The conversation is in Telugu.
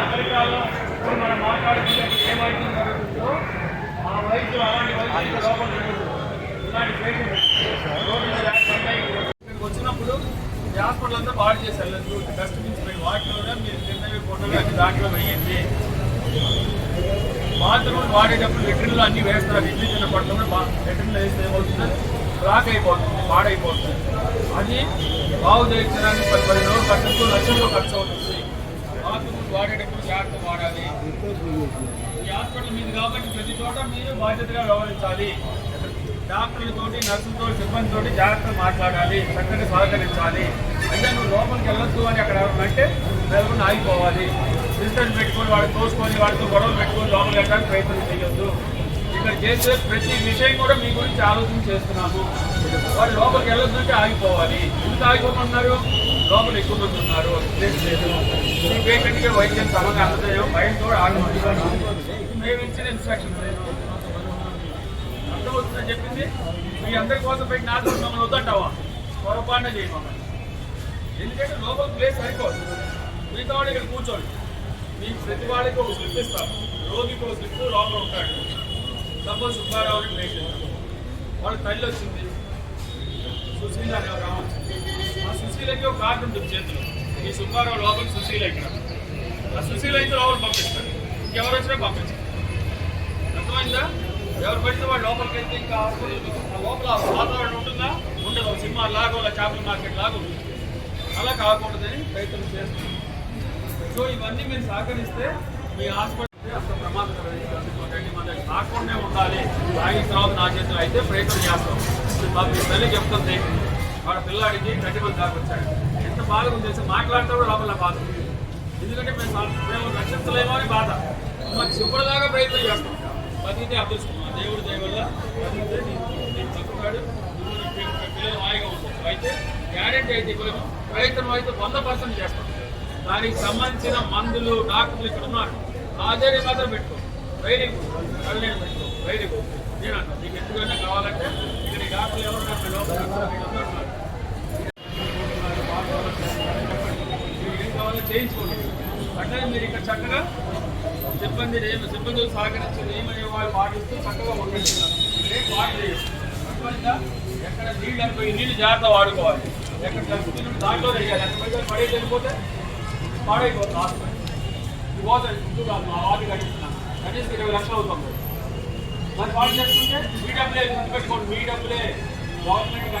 అమెరికాలో ఇప్పుడు మనం మాట్లాడుకుంటే ఏ వైద్యం జరుగుతుందో ఆ వైద్యులు అలాంటి వైద్యులు లోపల ఇలాంటి పేషెంట్ రోడ్డు మీద ఇక్కడికి వచ్చినప్పుడు ఈ హాస్పిటల్ అంతా బాగా చేసి వెళ్ళదు డస్ట్బిన్స్ పోయి వాటిలో మీరు తిన్నవి ఫోటోలు అన్ని దాంట్లో వేయండి. బాత్రూమ్ వాడేటప్పుడు లెటర్లు అన్ని వేస్తారు. ఇడ్లీ చిన్న పడుతుంది లెటర్లు వేస్తే ఏమవుతుంది? బ్లాక్ అయిపోతుంది పాడైపోతుంది. అది బాగు చేయించడానికి పది పది రోజులు ఖర్చు లక్షల్లో ఖర్చు అవుతుంది. బాత్రూమ్ వాడేటప్పుడు జాగ్రత్త వాడాలి. ఈ హాస్పిటల్ మీది కాబట్టి ప్రతి చోట మీరు బాధ్యతగా వ్యవహరించాలి. డాక్టర్లతోటి నర్సులతో సిబ్బందితోటి జాగ్రత్తగా మాట్లాడాలి చక్కగా సహకరించాలి. అంటే నువ్వు లోపలికి వెళ్ళొద్దు అని అక్కడ ఎవరంటే ఎవరు ఆగిపోవాలి. డిస్టెన్స్ పెట్టుకొని వాడు తోసుకొని వాడితో గొడవలు పెట్టుకొని లోపలికి వెళ్ళడానికి ప్రయత్నం చేయొద్దు. ఇక్కడ చేసే ప్రతి విషయం కూడా మీ గురించి ఆలోచన చేస్తున్నాము. వాడు లోపలికి వెళ్ళొద్దు అంటే ఆగిపోవాలి. ఎందుకు ఆగిపోమన్నారు లోపల ఎక్కువ మంది ఉన్నారు. చేసి లేదు పేషెంట్కి వైద్యం సమగా అందజేయం భయంతో ఆగమంటున్నాను మేము ఇచ్చిన ఇన్స్ట్రక్షన్ అర్థమవుతుందని చెప్పింది. మీ అందరి కోసం పెట్టి నాకు మమ్మల్ని వద్దంటావా పొరపాటున చేయమని ఎందుకంటే లోపల ప్లేస్ సరిపోదు. మిగతా వాడు ఇక్కడ కూర్చోండి మీకు ప్రతి వాడికి ఒక స్లిప్ ఇస్తాం. రోగికి ఒక స్లిప్ లోపల ఉంటాడు. సపోజ్ సుబ్బారావు అని పేషెంట్ వాళ్ళ తల్లి వచ్చింది. సుశీల అనే ఒక ఆమె వచ్చింది. ఆ సుశీలకి ఒక కార్డు ఉంటుంది చేతిలో. ఈ సుబ్బారావు లోపల సుశీల ఇక్కడ. ఆ సుశీల అయితే లోపల పంపిస్తారు. ఇంకెవరు వచ్చినా పంపించారు. అర్థమైందా? ఎవరు పడితే వాడు లోపలికి వెళ్తే ఇంకా హాస్పిటల్ ఆ లోపల వాతావరణం ఉంటుందా? ఉండదు. సినిమా లాగా వాళ్ళ చేపల మార్కెట్ లాగా ఉంటుంది. అలా కాకూడదని ప్రయత్నం చేస్తున్నాం. సో ఇవన్నీ మీరు సహకరిస్తే మీ హాస్పిటల్ అంత ప్రమాదకరమైనది అందుకోకండి మన కాకుండా ఉండాలి. తాగిన తర్వాత నా చేతిలో అయితే ప్రయత్నం చేస్తాం. ఇప్పుడు మీ తల్లి చెప్తుంది. వాడు పిల్లాడికి గడ్డి మంది దాకొచ్చాడు బాధ గురించి తెలిసి మాట్లాడితే కూడా లోపల బాధ ఎందుకంటే మేము మేము రక్షించలేమో అని బాధ. మాకు చివరిదాకా ప్రయత్నం చేస్తాం. బతికితే అదృష్టం దేవుడు దేవుళ్ళ దయ వల్ల బతికితే నీకు నీకు నువ్వు పిల్లలు హాయిగా ఉంటావు అయితే గ్యారెంటీ అయితే ఇవ్వలేము. ప్రయత్నం అయితే వంద పర్సెంట్ చేస్తాం. దానికి సంబంధించిన మందులు డాక్టర్లు ఇక్కడ ఉన్నారు. హాజరీ మాత్రం పెట్టుకో. వెయిటింగ్ కళ్ళని పెట్టుకో. వెయిటింగ్ నేను అంటాను నీకు ఎందుకైనా కావాలంటే ఇక్కడ డాక్టర్లు ఎవరు లోపల డాక్టర్లు వీళ్ళందరూ ఉన్నారు. మీరు ఏం కావాలో చేయించుకోండి. అట్లనే మీరు ఇక్కడ చక్కగా సిబ్బంది సిబ్బందులు సహకరించి నియమ పాటిస్తూ చక్కగా ఉండండి ఏం చేయొచ్చు ఎక్కడ నీళ్ళు అనుకో నీళ్ళు జాగ్రత్త వాడుకోవాలి. ఎక్కడ డస్ట్బిన్ దాంట్లో వేయాలి ఎక్కడ పడితే పడే చనిపోతే పాడైపోతుంది హాస్పిటల్. ఇది పోతుంది ముందు కాదు మా వాటి కట్టిస్తున్నాను కనీసం ఇరవై లక్షలు అవుతుంది. మరి పాడు చేసుకుంటే మీ డబ్బులే గుర్తుపెట్టుకోండి మీ డబ్బులే. గవర్నమెంట్